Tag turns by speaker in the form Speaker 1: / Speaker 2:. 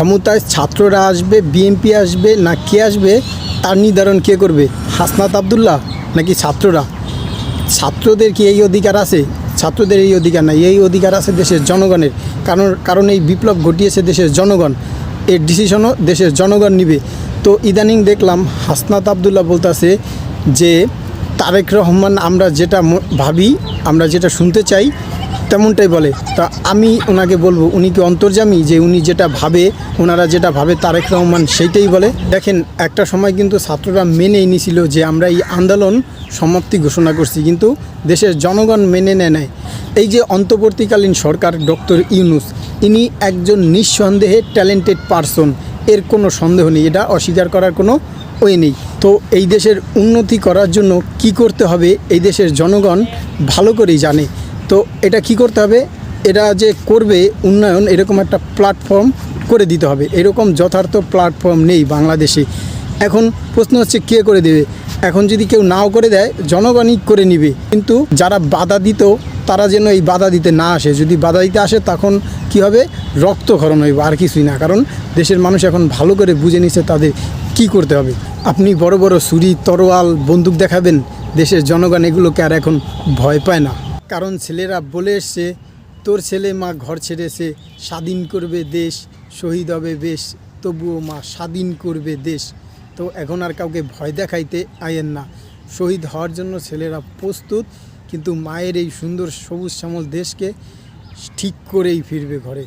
Speaker 1: ক্ষমতায় ছাত্ররা আসবে বিএনপি আসবে, না কে আসবে, তার নির্ধারণ কে করবে? হাসনাত আবদুল্লাহ নাকি ছাত্ররা? ছাত্রদের কি এই অধিকার আছে? ছাত্রদের এই অধিকার নাই। এই অধিকার আছে দেশের জনগণের। কারণ কারণ এই বিপ্লব ঘটিয়েছে দেশের জনগণ। এর ডিসিশনও দেশের জনগণ নিবে। তো ইদানিং দেখলাম হাসনাত আবদুল্লাহ বলতেছে যে, তারেক রহমান, আমরা যেটা ভাবি, আমরা যেটা শুনতে চাই তেমনটাই বলে। তা আমি ওনাকে বলব, উনি কি অন্তর্জামী যে উনি যেটা ভাবে, ওনারা যেটা ভাবে, তারেক রহমান সেইটাই বলে। দেখেন, একটা সময় কিন্তু ছাত্ররা মেনেই নিছিল যে আমরা এই আন্দোলন সমাপ্তি ঘোষণা করছি, কিন্তু দেশের জনগণ মেনে নেয় নাই। এই যে অন্তর্বর্তীকালীন সরকার ডক্টর ইউনুস, ইনি একজন নিঃসন্দেহে ট্যালেন্টেড পারসন, এর কোনো সন্দেহ নেই, এটা অস্বীকার করার কোনো ওই নেই। তো এই দেশের উন্নতি করার জন্য কি করতে হবে, এই দেশের জনগণ ভালো করেই জানে। তো এটা কি করতে হবে? এটা যে করবে উন্নয়ন, এরকম একটা প্ল্যাটফর্ম করে দিতে হবে। এরকম যথার্থ প্ল্যাটফর্ম নেই বাংলাদেশে। এখন প্রশ্ন হচ্ছে, কে করে দেবে? এখন যদি কেউ নাও করে দেয়, জনগণই করে নিবে। কিন্তু যারা বাধা দিত, তারা যেন এই বাধা দিতে না আসে। যদি বাধা দিতে আসে, তখন কি হবে? রক্তক্ষরণ হইবে, আর কিছুই না। কারণ দেশের মানুষ এখন ভালো করে বুঝে নিছে তাদের কি করতে হবে। আপনি বড় বড় ছুরি, তরোয়াল, বন্দুক দেখাবেন, দেশের জনগণ এগুলোকে আর এখন ভয় পায় না। কারণ ছেলেরা বলে এসছে, তোর ছেলে মা ঘর ছেড়েছে, স্বাধীন করবে দেশ, শহীদ হবে বেশ, তবুও মা স্বাধীন করবে দেশ। তো এখন আর কাউকে ভয় দেখাইতে আয়েন না। শহীদ হওয়ার জন্য ছেলেরা প্রস্তুত, কিন্তু মায়ের এই সুন্দর সবুজ শ্যামল দেশকে ঠিক করেই ফিরবে ঘরে।